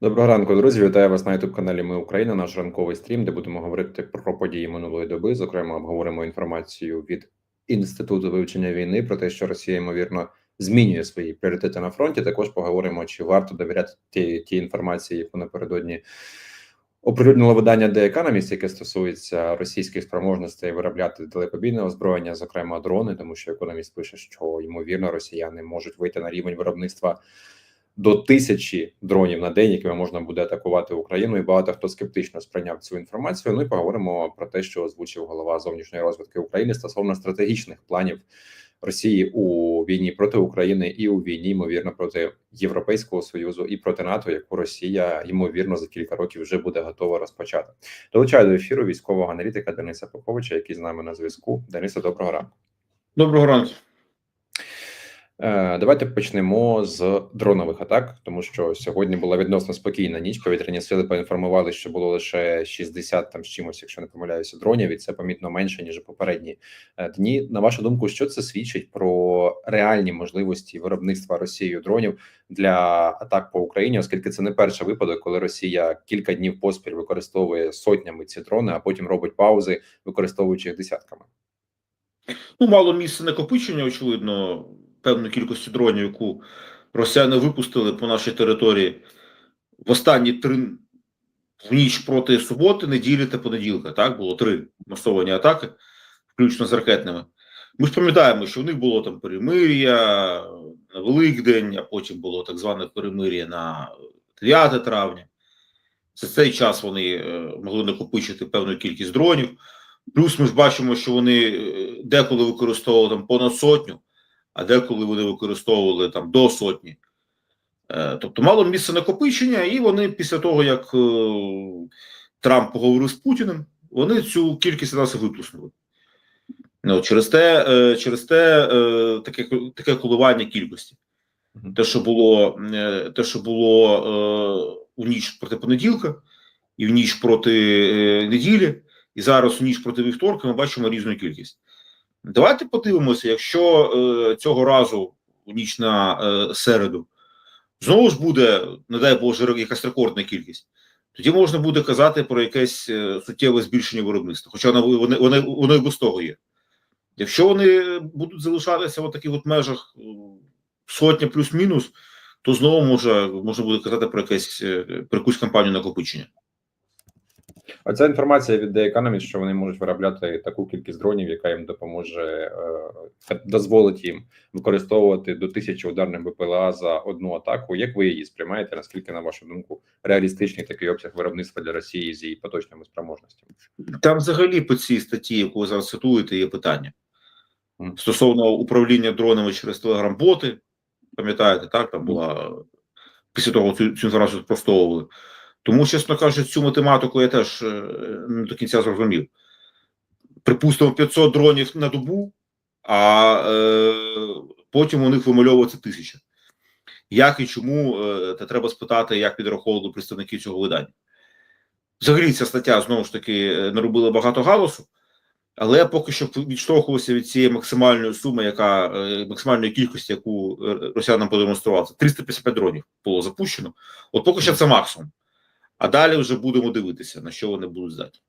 Доброго ранку, друзі. Вітаю вас на youtube каналі Ми Україна. Наш ранковий стрім, де будемо говорити про події минулої доби. Зокрема, обговоримо інформацію від інституту вивчення війни про те, що Росія ймовірно змінює свої пріоритети на фронті. Також поговоримо, чи варто довіряти ті, ті інформації, яку напередодні оприлюднило видання The Economist, яке стосується російських спроможностей виробляти далекобійне озброєння, зокрема дрони, тому що економіст пише, що ймовірно росіяни можуть вийти на рівень виробництва до тисячі дронів на день, якими можна буде атакувати Україну, і багато хто скептично сприйняв цю інформацію. Ну і поговоримо про те, що озвучив голова зовнішньої розвитки України стосовно стратегічних планів Росії у війні проти України і у війні, ймовірно, проти Європейського союзу і проти НАТО, яку Росія ймовірно за кілька років вже буде готова розпочати. Долучаю до ефіру військового аналітика Дениса Поповича, який з нами на зв'язку. Дениса, доброго ранку. Доброго ранку. Е, Давайте почнемо з дронових атак, тому що сьогодні була відносно спокійна ніч. Повітряні сили поінформували, що було лише 60 там з чимось, якщо не помиляюся, дронів, і це помітно менше ніж попередні е, дні. На вашу думку, що це свідчить про реальні можливості виробництва Росією дронів для атак по Україні, оскільки це не перший випадок, коли Росія кілька днів поспіль використовує сотнями ці дрони, а потім робить паузи, використовуючи їх десятками. Ну, мало місця накопичення, очевидно, певної кількості дронів, яку росіяни випустили по нашій території в останні три в ніч проти суботи, неділі та понеділка. Так було три масовані атаки, включно з ракетними. Ми ж пам'ятаємо, що в них було там перемир'я на Великдень, а потім було так зване перемир'я на 9 травня. За цей час вони е, могли накопичити певну кількість дронів. Плюс ми ж бачимо, що вони е, деколи використовували там понад сотню, а деколи вони використовували там до сотні. Е, Тобто мало місце накопичення, і вони після того, як е, Трамп поговорив з Путіним, вони цю кількість нас виплюснули. Ну, через те, е, через те таке, таке коливання кількості. Те, що було, те, що було у ніч проти понеділка, і в ніч проти неділі, і зараз у ніч проти вівторка ми бачимо різну кількість. Давайте подивимося, якщо е, цього разу у ніч на е, середу знову ж буде, не дай Боже, якась рекордна кількість, тоді можна буде казати про якесь е, суттєве збільшення виробництва. Хоча воно вони, вони, воно і без того є. Якщо вони будуть залишатися в таких от межах сотня плюс-мінус, то знову може можна буде казати про якесь про якусь кампанію накопичення. Оця інформація від The Economist, що вони можуть виробляти таку кількість дронів, яка їм допоможе е, дозволить їм використовувати до тисячі ударних БПЛА за одну атаку. Як ви її сприймаєте? Наскільки на вашу думку реалістичний такий обсяг виробництва для Росії з її поточними спроможностями? Там, взагалі, по цій статті, яку ви зараз цитуєте, є питання стосовно управління дронами через телеграм-боти. Пам'ятаєте, так там була після того цю, цю інформацію спростовували. Тому, чесно кажучи, цю математику я теж е, не до кінця зрозумів. Припустимо, 500 дронів на добу, а е, потім у них вимальовується тисяча. Як і чому, е, та треба спитати, як підраховували представники цього видання. Взагалі, ця стаття знову ж таки е, наробила багато галасу, але поки що відштовхувався від цієї максимальної суми, яка максимальної кількості, яку росіянам продемонстрував. 355 дронів було запущено. От поки що це максимум. А далі вже будемо дивитися, на що вони будуть здатні.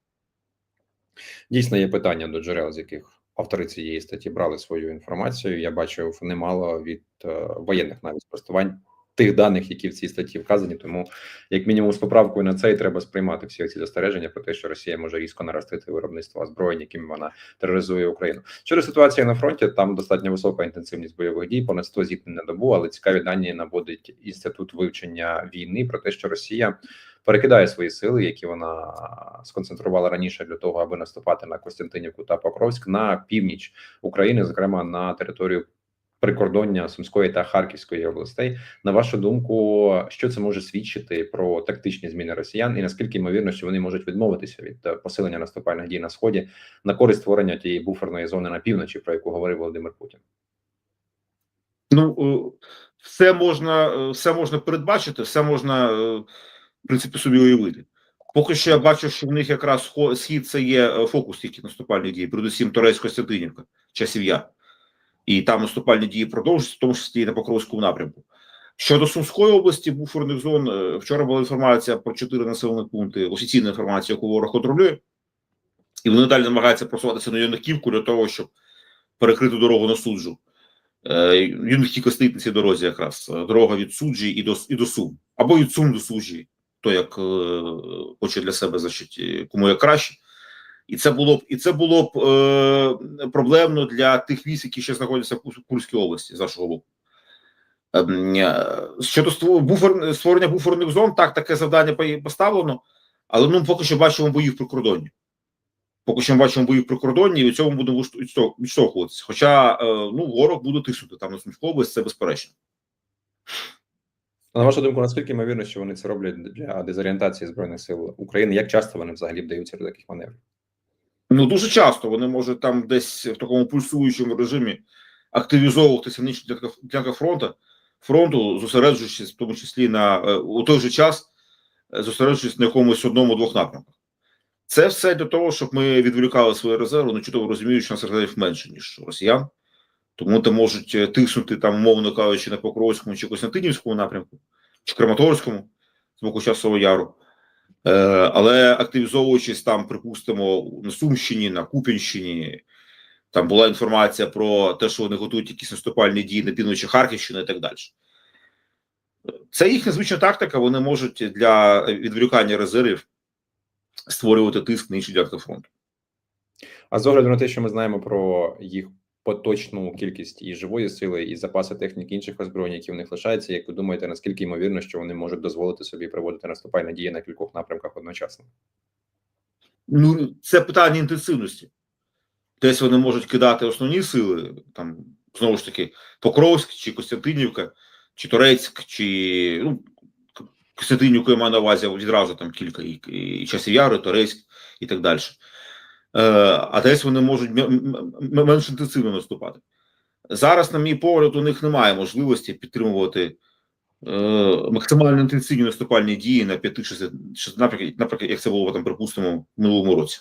Дійсно, є питання до джерел, з яких автори цієї статті брали свою інформацію. Я бачив немало від е, воєнних навіть спростувань тих даних, які в цій статті вказані. Тому, як мінімум, з поправкою на це треба сприймати всі ці застереження про те, що Росія може різко наростити виробництво озброєнь, яким вона тероризує Україну. Щодо ситуації на фронті, там достатньо висока інтенсивність бойових дій, понад 100 зіткнень на добу, але цікаві дані наводить інститут вивчення війни про те, що Росія. Перекидає свої сили, які вона сконцентрувала раніше для того, аби наступати на Костянтинівку та Покровськ на північ України, зокрема на територію прикордоння Сумської та Харківської областей. На вашу думку, що це може свідчити про тактичні зміни росіян, і наскільки ймовірно, що вони можуть відмовитися від е, посилення наступальних дій на сході на користь створення тієї буферної зони на півночі, про яку говорив Володимир Путін? Ну все можна, все можна передбачити, все можна в принципі собі уявити. Поки що я бачу, що в них якраз схід це є фокус тільки наступальних дій, передусім Торецько Костянтинівка, часів я. І там наступальні дії продовжуються, в тому числі і на Покровському напрямку. Щодо Сумської області, буферних зон, е, вчора була інформація про чотири населені пункти, офіційна інформація, яку ворог контролює, і вони далі намагаються просуватися на Юнаківку для того, щоб перекрити дорогу на суджу. Е, Юнаківка стоїть на цій дорозі якраз. е, Дорога від суджі і до, і до Сум. Або від Сум до суджі, то як е, хоче для себе значить, е, кому як краще. І це було б і це було б е, проблемно для тих військ, які ще знаходяться в Курській області з нашого боку. Ем, е, Щодо буфер, створення буферних зон, так таке завдання поставлено, але ну поки що бачимо бої в прикордонні. Поки що ми бачимо бої в прикордонні, і від цього будемо відштовхуватися. Хоча ну, ворог буде тиснути там на Сумську область, це безперечно. На вашу думку, наскільки ймовірно, що вони це роблять для дезорієнтації збройних сил України? Як часто вони взагалі вдаються до таких маневрів? Ну дуже часто вони можуть там десь в такому пульсуючому режимі активізовуватися в ділянках фронту, фронту, зосереджуючись в тому числі на е, у той же час, е, зосереджуючись на якомусь одному-двох напрямках. Це все для того, щоб ми відволікали свої резерви, ну чудово розуміють, що нас резервів менше, ніж росіян. Тому там можуть е, тиснути там, умовно кажучи, на Покровському чи Костянтинівському напрямку, чи Краматорському з боку часового яру. Е, але активізовуючись там, припустимо, на Сумщині, на Куп'янщині, там була інформація про те, що вони готують якісь наступальні дії на півночі Харківщини і так далі. Це їхня звична тактика. Вони можуть для відволікання резервів створювати тиск на інші ділянки фронту. А з огляду на те, що ми знаємо про їх поточну кількість і живої сили, і запаси техніки інших озброєнь, які в них лишаються, як ви думаєте, наскільки ймовірно, що вони можуть дозволити собі проводити наступальні дії на кількох напрямках одночасно? Ну, це питання інтенсивності. Десь вони можуть кидати основні сили, там знову ж таки, Покровськ чи Костянтинівка, чи Торецьк, чи ну, Костянтинівку я маю на увазі відразу там кілька і, і часів Яри, Торецьк і так далі. Е, а десь вони можуть менш інтенсивно наступати. Зараз, на мій погляд, у них немає можливості підтримувати е, максимально інтенсивні наступальні дії на 5-6 напрямках, наприклад, як це було там, припустимо, в минулому році.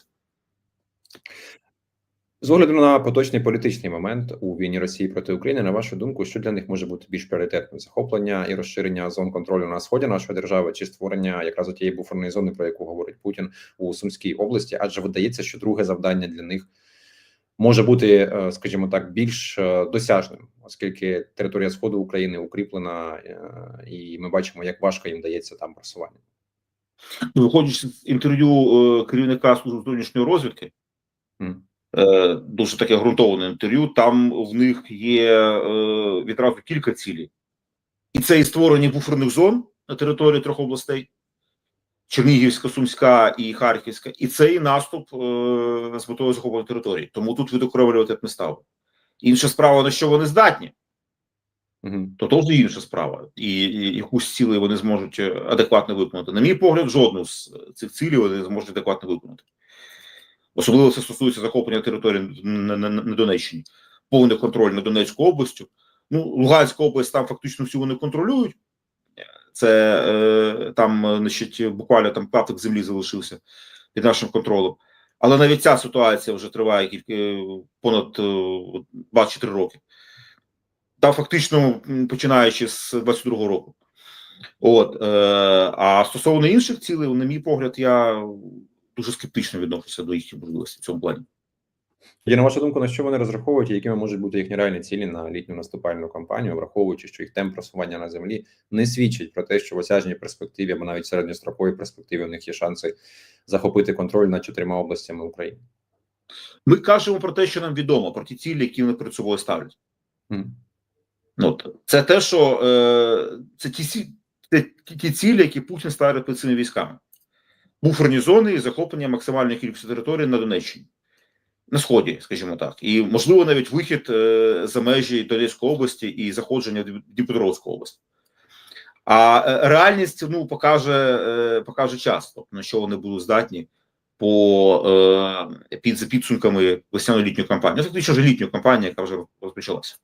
З огляду на поточний політичний момент у війні Росії проти України, на вашу думку, що для них може бути більш пріоритетним: захоплення і розширення зон контролю на сході нашої держави, чи створення якраз тієї буферної зони, про яку говорить Путін у Сумській області? Адже видається, що друге завдання для них може бути, е, скажімо так, більш е, досяжним, оскільки територія сходу України укріплена, е, і ми бачимо, як важко їм дається там просування. Ну, Виходячи з інтерв'ю керівника служби зовнішньої розвідки, Мгм. Е, дуже таке ґрунтоване інтерв'ю. Там в них є е, відразу кілька цілей, і це і створення буферних зон на території трьох областей: Чернігівська, Сумська і Харківська, і це і наступ е, з метою захоплення території. Тому тут відокремлювати не став. Інша справа, на що вони здатні, то то вже інша справа, і, і якусь цілей вони зможуть адекватно виконати. На мій погляд, жодну з цих цілей вони не зможуть адекватно виконати. Особливо це стосується захоплення території на, на, на Донеччині, повний контроль над Донецькою областю. Ну, Луганська область там фактично всю вони контролюють. Це е, там, е, значить, буквально там клаптик землі залишився під нашим контролем. Але навіть ця ситуація вже триває кілька понад е, 24 роки. Та фактично починаючи з 22-го року. От, е, а стосовно інших цілей, на мій погляд, я дуже скептично відношуся до їхніх можливостей в цьому плані. Є на вашу думку, на що вони розраховують, і якими можуть бути їхні реальні цілі на літню наступальну кампанію, враховуючи, що їх темп просування на землі не свідчить про те, що в осяжній перспективі або навіть в середньостроковій перспективі у них є шанси захопити контроль над чотирма областями України. Ми кажемо про те, що нам відомо, про ті цілі, які вони перед собою ставлять. Мгм. Ну, це те, що е, це ті, ті, ті цілі, які Путін ставить перед цими військами. Буферні зони і захоплення максимальної кількості території на Донеччині, на сході, скажімо так, і можливо навіть вихід е, за межі Донецької області і заходження в Дніп- Дніпропетровську область. А е, реальність ну покаже, е, покаже час, тобто на що вони будуть здатні по під за підсумками весняно-літньої кампанії. Ну, фактично вже літньої кампанії, яка вже розпочалася.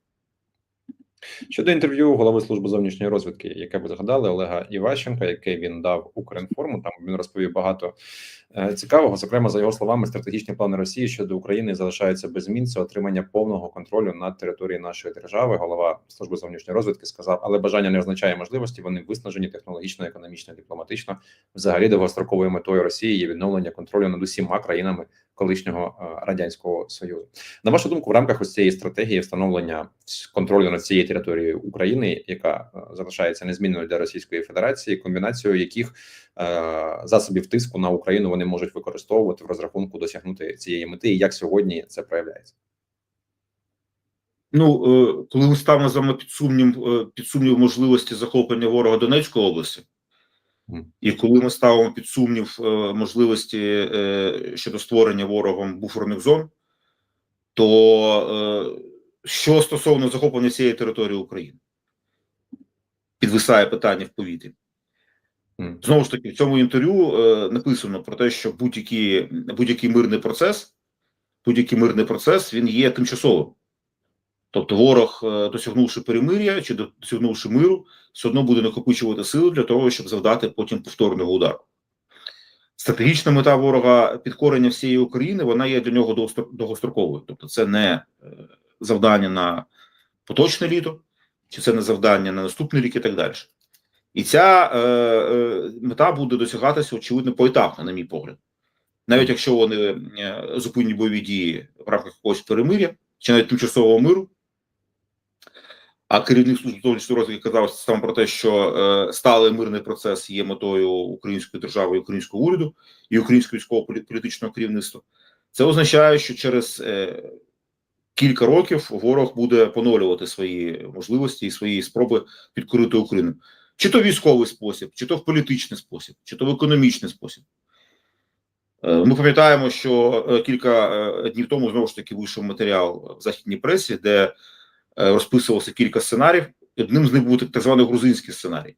Щодо інтерв'ю голови служби зовнішньої розвідки, яке ви згадали Олега Іващенка, яке він дав Укрінформу, там він розповів багато цікавого. Зокрема, за його словами, стратегічні плани Росії щодо України залишаються без змін. Це отримання повного контролю над територією нашої держави. Голова служби зовнішньої розвідки сказав, але бажання не означає можливості. Вони виснажені технологічно, економічно, дипломатично. Взагалі довгостроковою метою Росії є відновлення контролю над усіма країнами колишнього е, радянського союзу. На вашу думку, в рамках ось цієї стратегії встановлення контролю над цією територією України, яка е, залишається незмінною для Російської Федерації, комбінацією яких е, засобів тиску на Україну вони можуть використовувати в розрахунку досягнути цієї мети, і як сьогодні це проявляється? Ну, е, коли ми ставимо з вами під сумнів, е, під сумнів можливості захоплення ворога Донецької області, і коли ми ставимо під сумнів е, можливості е, щодо створення ворогом буферних зон, то е, що стосовно захоплення цієї території України, підвисає питання в повітрі. Знову ж таки, в цьому інтерв'ю е, написано про те, що будь-який будь-який мирний процес, будь-який мирний процес він є тимчасовим. Тобто, ворог, е, досягнувши перемир'я чи досягнувши миру, все одно буде накопичувати сили для того, щоб завдати потім повторного удару. Стратегічна мета ворога підкорення всієї України вона є для нього довгостроковою. Тобто, це не е, завдання на поточне літо, чи це не завдання на наступний рік і так далі. І ця е, е, мета буде досягатися, очевидно, поетапно, на мій погляд. Навіть якщо вони е, зупинять бойові дії в рамках якогось перемир'я чи навіть тимчасового миру, а керівник служби зовнішньої розвідки казав саме про те, що е, сталий мирний процес є метою української держави, і українського уряду і українського військово-політичного керівництва. Це означає, що через е, кілька років ворог буде поновлювати свої можливості і свої спроби підкорити Україну. Чи то військовий спосіб, чи то в політичний спосіб, чи то в економічний спосіб. Е, Ми пам'ятаємо, що е, кілька е, днів тому знову ж таки вийшов матеріал в західній пресі, де розписувалося кілька сценаріїв. Одним з них був так званий грузинський сценарій.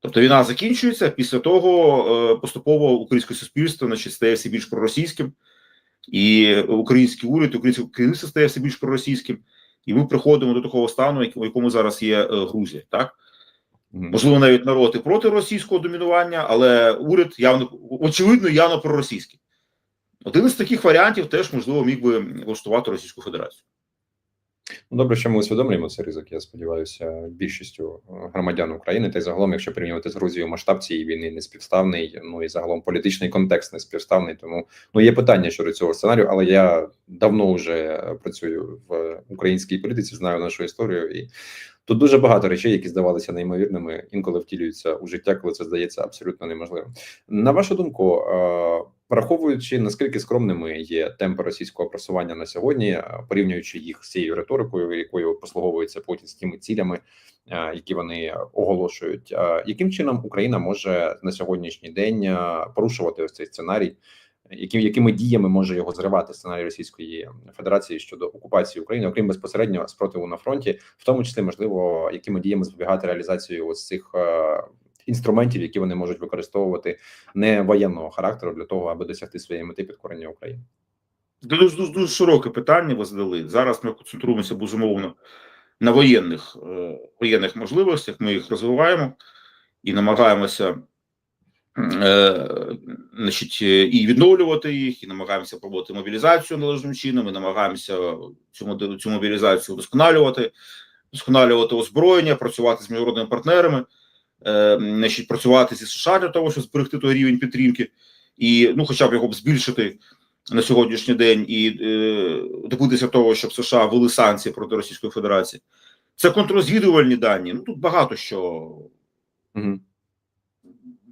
Тобто війна закінчується, після того поступово українське суспільство значить, стає все більш проросійським, і український уряд, українське керівництво стає все більш проросійським, і ми приходимо до такого стану, у якому зараз є Грузія. Так? Можливо, навіть народи проти російського домінування, але уряд явно очевидно явно проросійський. Один із таких варіантів теж можливо міг би влаштувати Російську Федерацію. Ну, Добре, що ми усвідомлюємо цей ризик. Я сподіваюся, більшістю е, громадян України, та й загалом, якщо порівнювати з Грузією, масштаб цієї війни не співставний. Ну і загалом політичний контекст не співставний. Тому ну є питання щодо цього сценарію, але я давно вже працюю в українській політиці, знаю нашу історію, і тут дуже багато речей, які здавалися неймовірними, інколи втілюються у життя, коли це здається абсолютно неможливим. На вашу думку, е, враховуючи наскільки скромними є темпи російського просування на сьогодні, е, порівнюючи їх з цією риторикою, якою послуговується Путін з тими цілями, е, які вони оголошують, е, яким чином Україна може на сьогоднішній день порушувати ось цей сценарій? Яким якими діями може його зривати сценарій Російської Федерації щодо окупації України, окрім безпосередньо спротиву на фронті, в тому числі можливо, якими діями запобігати реалізацію ось цих інструментів, які вони можуть використовувати не воєнного характеру для того, аби досягти своєї мети підкорення України. Дуже, дуже, дуже широке питання ви задали. Зараз ми концентруємося безумовно на воєнних, е, воєнних можливостях. Ми їх розвиваємо і намагаємося е, значить, е, і відновлювати їх, і намагаємося проводити мобілізацію належним чином, і намагаємося цю, цю мобілізацію вдосконалювати, вдосконалювати озброєння, працювати з міжнародними партнерами, значить, працювати зі США для того, щоб зберегти той рівень підтримки, і ну, хоча б його б збільшити на сьогоднішній день і е, добитися того, щоб США ввели санкції проти Російської Федерації. Це контррозвідувальні дані. Ну тут багато що Угу.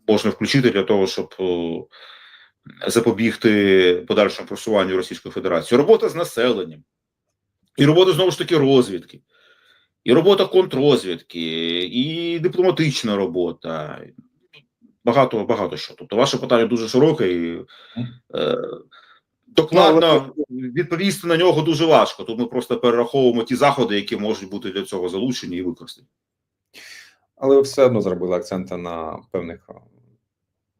можна включити для того, щоб е, запобігти подальшому просуванню Російської Федерації. Робота з населенням, і робота знову ж таки розвідки, і робота контррозвідки, і дипломатична робота. Багато багато що. Тобто, ваше питання дуже широке і е, докладно відповісти на нього дуже важко. Тут ми просто перераховуємо ті заходи, які можуть бути для цього залучені і використані. Але ви все одно зробили акценти на певних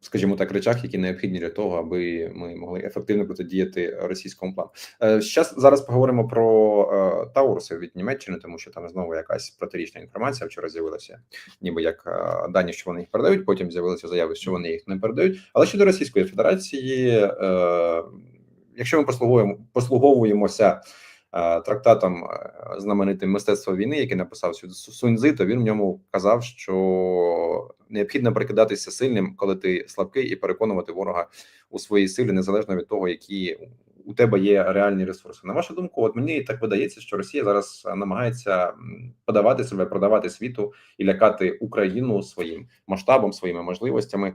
скажімо так, речах, які необхідні для того, аби ми могли ефективно протидіяти російському плану. Е, Щас зараз поговоримо про е, Тауруси від Німеччини, тому що там знову якась протирічна інформація вчора з'явилася, ніби як е, дані, що вони їх передають. Потім з'явилися заяви, що вони їх не передають. Але щодо Російської Федерації, е, якщо ми послуговуємо послуговуємося е, трактатом е, знаменитим мистецтво війни, який написав Суньцзи, то він в ньому казав, що необхідно прикидатися сильним, коли ти слабкий, і переконувати ворога у своїй силі, незалежно від того, які у тебе є реальні ресурси. На вашу думку, от мені так видається, що Росія зараз е, намагається подавати себе, продавати світу і лякати Україну своїм масштабом, своїми можливостями.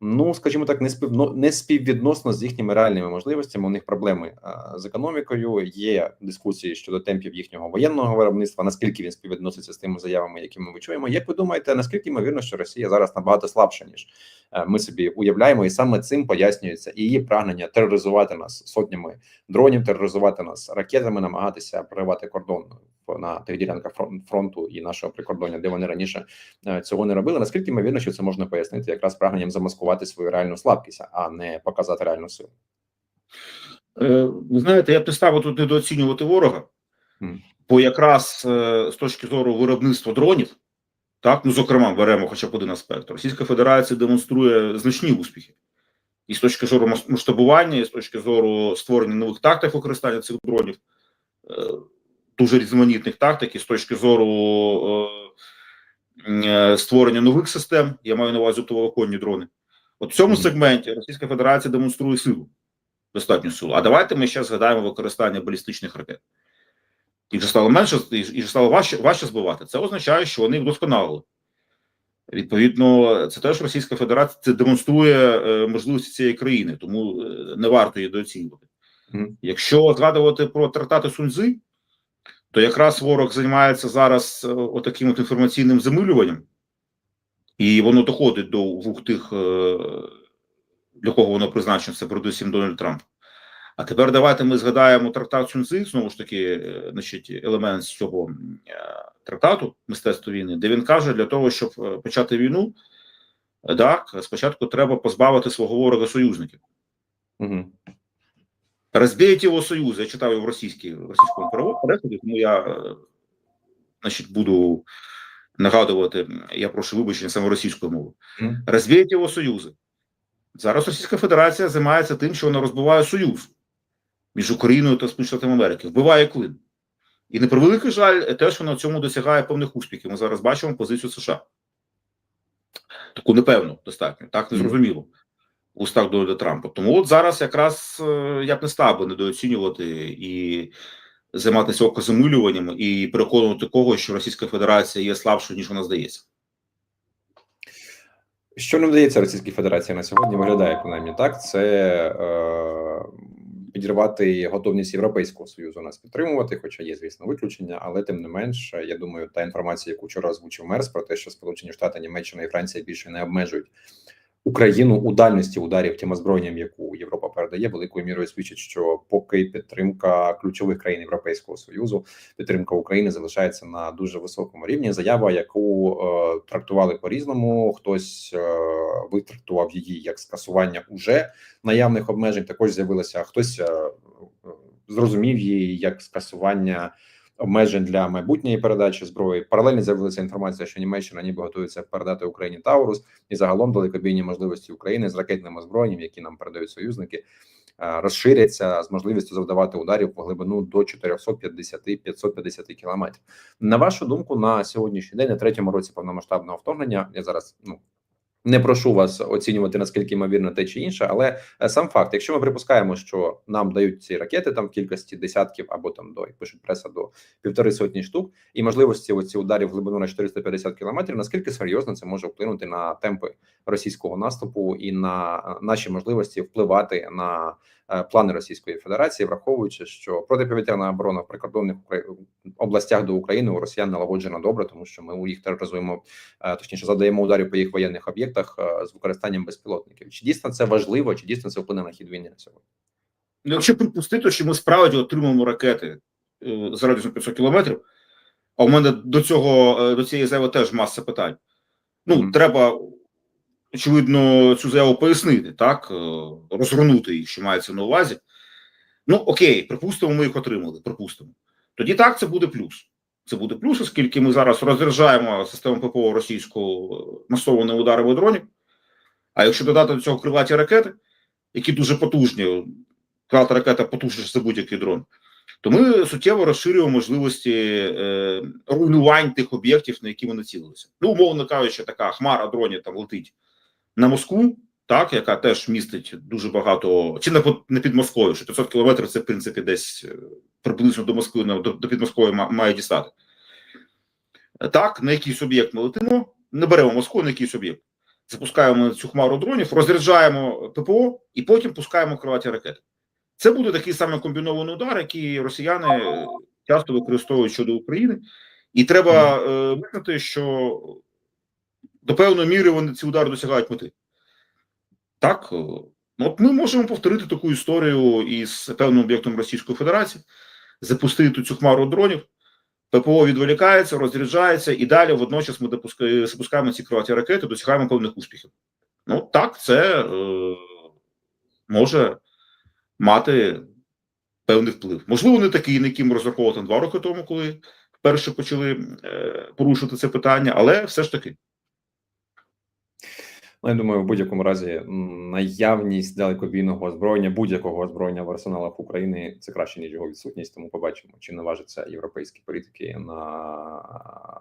Ну, скажімо так, не співно не співвідносно з їхніми реальними можливостями. У них проблеми з економікою. Є дискусії щодо темпів їхнього воєнного виробництва. Наскільки він співвідноситься з тими заявами, які ми чуємо? Як ви думаєте, наскільки ймовірно, що Росія зараз набагато слабша ніж ми собі уявляємо, і саме цим пояснюється і її прагнення тероризувати нас сотнями дронів, тероризувати нас ракетами, намагатися проривати кордон на тих ділянках фронту і нашого прикордоння, де вони раніше е, цього не робили. Наскільки ймовірно, що це можна пояснити якраз прагненням замаскувати свою реальну слабкість, а не показати реальну силу? Е, Ви знаєте, я б не ставив тут недооцінювати ворога, бо якраз е, з точки зору виробництва дронів, так, ну зокрема, беремо хоча б один аспект. Російська Федерація демонструє значні успіхи. І з точки зору масштабування, і з точки зору створення нових тактик використання цих дронів, е, дуже різноманітних тактик, і з точки зору е, е, створення нових систем, я маю на увазі оптоволоконні дрони. От в цьому сегменті Російська Федерація демонструє силу достатню силу. А давайте ми ще згадаємо використання балістичних ракет. Їх же стало менше, же стало важче, важче збивати. Це означає, що вони вдосконалили. Відповідно, це теж Російська Федерація це демонструє е, можливості цієї країни, тому е, не варто її дооцінювати. Мгм. Якщо згадувати про трактати Суньцзи, то якраз ворог займається зараз е, отаким от інформаційним замилюванням, і воно доходить до вух тих, для кого воно призначено, це передусім Дональд Трамп. А тепер давайте ми згадаємо трактат Суньцзи, знову ж таки, е, значить, елемент з цього е, трактату мистецтво війни, де він каже, для того, щоб е, почати війну, так, спочатку треба позбавити свого ворога союзників. Мгм. Розбійте його союз. Я читав його в російській в російському перекладі, тому я значить, буду нагадувати, я прошу вибачення саме російською мовою. Мгм. Розбійте його союзи. Зараз Російська Федерація займається тим, що вона розбиває союз між Україною та Сполученими Штатами Америки, вбиває клин. І на превеликий жаль, теж вона в цьому досягає певних успіхів. Ми зараз бачимо позицію США. Таку непевну, достатньо, так незрозуміло в устах Дональда Трампа. Тому от зараз якраз е, я б не став би недооцінювати і займатися окозамилюванням і переконувати когось, що Російська Федерація є слабшою, ніж вона здається. Що не вдається Російській Федерації на сьогодні, виглядає принаймні так. Це е, підірвати готовність Європейського союзу нас підтримувати, хоча є, звісно, виключення, але тим не менш, я думаю, та інформація, яку вчора озвучив Мерс, про те, що Сполучені Штати, Німеччина і Франція більше не обмежують Україну у дальності ударів тим озброєнням, яку Європа передає, великою мірою свідчить, що поки підтримка ключових країн Європейського союзу, підтримка України залишається на дуже високому рівні. Заява, яку е, трактували по різному, хтось е, витрактував її як скасування уже наявних обмежень. Також з'явилося хтось е, е, зрозумів її як скасування обмежень для майбутньої передачі зброї. Паралельно з'явилася інформація, що Німеччина ніби готується передати Україні Таурус і загалом далекобійні можливості України з ракетним озброєнням, які нам передають союзники, е, розширяться з можливістю завдавати ударів по глибину до 450-550 кілометрів. На вашу думку, на сьогоднішній день, на третьому році повномасштабного вторгнення, я зараз ну. Не прошу вас оцінювати наскільки ймовірно те чи інше, але е, сам факт, якщо ми припускаємо, що нам дають ці ракети там в кількості десятків або там до як пишуть преса до півтори сотні штук, і можливості оці ударів глибину на 450 кілометрів, наскільки серйозно це може вплинути на темпи російського наступу і на е, наші можливості впливати на плани Російської Федерації, враховуючи, що протиповітряна оборона в прикордонних областях до України у Росіян налагоджена добре, тому що ми у їх тероризуємо, е, точніше задаємо ударів по їх воєнних об'єктах е, з використанням безпілотників. Чи дійсно це важливо, чи дійсно це вплине на хід війни на сьогодні? Ну, Якщо припустити, що ми справді отримаємо ракети е, з радіусом 500 кілометрів, а у мене до цього е, до цієї заяви теж маса питань. Ну, Мгм. треба очевидно, цю заяву пояснити, так, е, розгорнути їх, що мається на увазі. Ну, окей, припустимо, ми їх отримали. Припустимо. Тоді так, це буде плюс. Це буде плюс, оскільки ми зараз розряджаємо систему ППО російського масованими ударами дронів. А якщо додати до цього крилаті ракети, які дуже потужні, крилата ракета потужніша за будь-який дрон, то ми суттєво розширюємо можливості е, руйнувань тих об'єктів, на які ми націлилися. Ну, умовно кажучи, така хмара дронів там летить на Москву, так, яка теж містить дуже багато, чи не, під Москвою, що 500 кілометрів це, в принципі, десь е, приблизно до Москви, до, до Підмосков'я ма- має дістати. Так, на якийсь об'єкт ми летимо, не беремо Москву, на якийсь об'єкт. Запускаємо цю хмару дронів, розряджаємо ППО і потім пускаємо криваті ракети. Це буде такий самий комбінований удар, який росіяни е, часто використовують щодо України. І треба е, визнати, що до певної міри вони ці удари досягають мети. Так, е, от ми можемо повторити таку історію із певним об'єктом Російської Федерації, запустити цю хмару дронів, ППО відволікається, розряджається, і далі водночас ми допуска- запускаємо ці криваті ракети, досягаємо певних успіхів. Ну так, це е, може мати певний вплив. Можливо, не такий, на який ми розраховували два роки тому, коли вперше почали е, порушувати це питання, але все ж таки. Ну, я думаю, в будь-якому разі наявність далекобійного озброєння, будь-якого озброєння в арсеналах України це краще ніж його відсутність. Тому побачимо, чи наважаться європейські політики на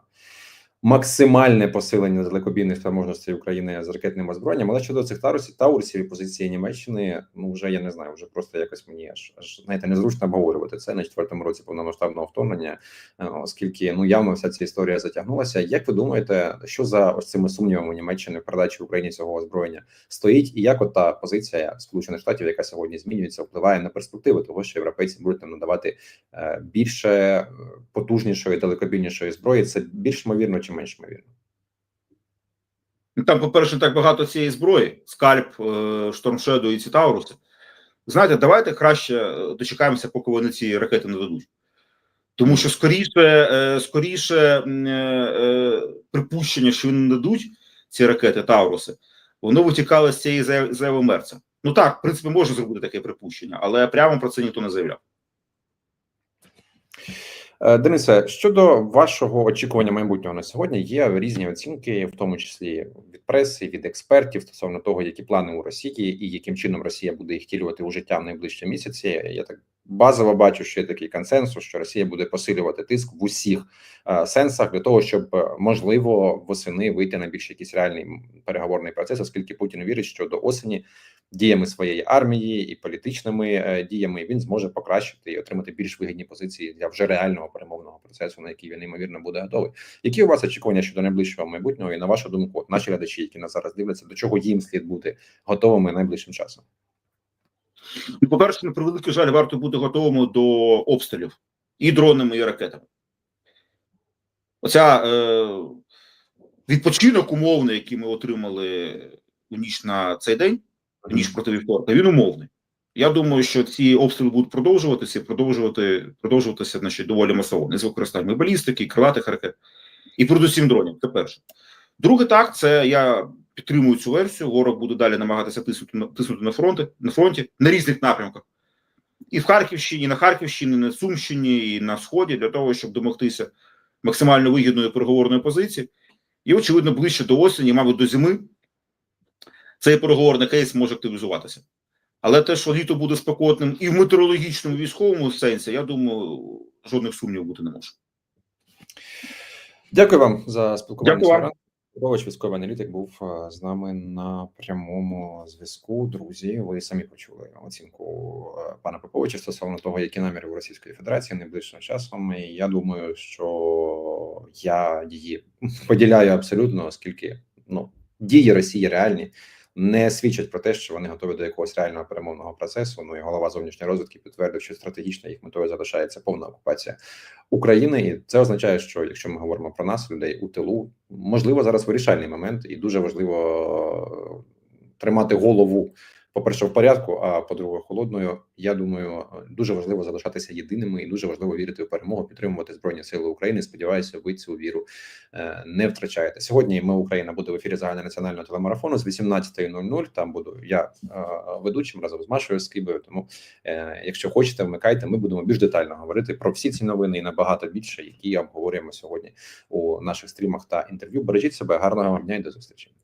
максимальне посилення далекобійних спроможностей України з ракетним озброєнням. Але щодо цих тарусів таурсів і позиції Німеччини, ну вже я не знаю, вже просто якось мені аж аж знаєте, незручно обговорювати це на четвертому році повномасштабного вторгнення, е, оскільки ну явно вся ця історія затягнулася. Як ви думаєте, що за ось цими сумнівами Німеччини в передачі Україні цього озброєння стоїть, і як от та позиція Сполучених Штатів, яка сьогодні змінюється, впливає на перспективи того, що європейці будуть нам надавати е, більше е, потужнішої, далекобійнішої зброї? Це більш ймовірно чи менш ймовірно? Ну, Там, по-перше, так багато цієї зброї: скальп, штормшеду і ці Тауруси. Знаєте, давайте краще е, дочекаємося, поки вони ці ракети не дадуть. Тому що скоріше, е, скоріше е, припущення, що вони не дадуть ці ракети Тауруси, воно витікало з цієї заяви Мерца. Ну так, в принципі, можна зробити таке припущення, але прямо про це ніхто не заявляв. Е, Денисе, щодо вашого очікування майбутнього на сьогодні, є різні оцінки, в тому числі від преси, від експертів стосовно того, які плани у Росії і яким чином Росія буде їх втілювати у життя в найближчі місяці. Я так базово бачу, що є такий консенсус, що Росія буде посилювати тиск в усіх е, сенсах для того, щоб е, можливо восени вийти на більш якийсь реальний переговорний процес, оскільки Путін вірить, що до осені діями своєї армії і політичними е, діями він зможе покращити і отримати більш вигідні позиції для вже реального перемовного процесу, на який він ймовірно буде готовий. Які у вас очікування щодо найближчого майбутнього, і на вашу думку, наші глядачі, які нас зараз дивляться, до чого їм слід бути готовими найближчим часом? Ну, По-перше, на превеликий жаль, варто бути готовими до обстрілів і дронами, і ракетами. Оця е, відпочинок умовний, який ми отримали у ніч на цей день, ніч проти вівторка, він умовний. Я думаю, що ці обстріли будуть продовжуватися, продовжувати, продовжуватися значить, доволі масово, не з використанням балістики, крилатих ракет, і передусім дронів. Це перше. Друге, так, це я підтримую цю версію. Ворог буде далі намагатися тиснути на тиснути на фронти на фронті на різних напрямках. І в Харківщині, і на Харківщині, і на Сумщині, і на Сході, для того, щоб домогтися максимально вигідної переговорної позиції. І, очевидно, ближче до осені, мабуть, до зими, цей переговорний кейс може активізуватися. Але те, що літо буде спекотним і в метеорологічному і військовому сенсі, я думаю, жодних сумнівів бути не може. Дякую вам за спілкування. Дякую вам. Сорен. Військовий аналітик, був е, з нами на прямому зв'язку. Друзі, ви самі почули оцінку е, пана Поповича стосовно того, які наміри у Російської Федерації найближчим часом. І я думаю, що я її поділяю абсолютно, оскільки ну дії Росії реальні. Не свідчать про те, що вони готові до якогось реального перемовного процесу. Ну і голова зовнішньої розвідки підтвердив, що стратегічно їх метою залишається повна окупація України, і це означає, що якщо ми говоримо про нас, людей у тилу, можливо, зараз вирішальний момент, і дуже важливо е, тримати голову по-перше, в порядку, а по-друге, холодною. Я думаю, дуже важливо залишатися єдиними і дуже важливо вірити в перемогу, підтримувати збройні сили України. Сподіваюся, ви цю віру е, не втрачаєте. Сьогодні ми Україна буде в ефірі загальнонаціонального телемарафону з 18.00. Там буду я е, ведучим разом з Машою Скибою. Тому, е, якщо хочете, вмикайте. Ми будемо більш детально говорити про всі ці новини і набагато більше, які обговорюємо сьогодні у наших стрімах та інтерв'ю. Бережіть себе, гарного вам дня і до зустрічі.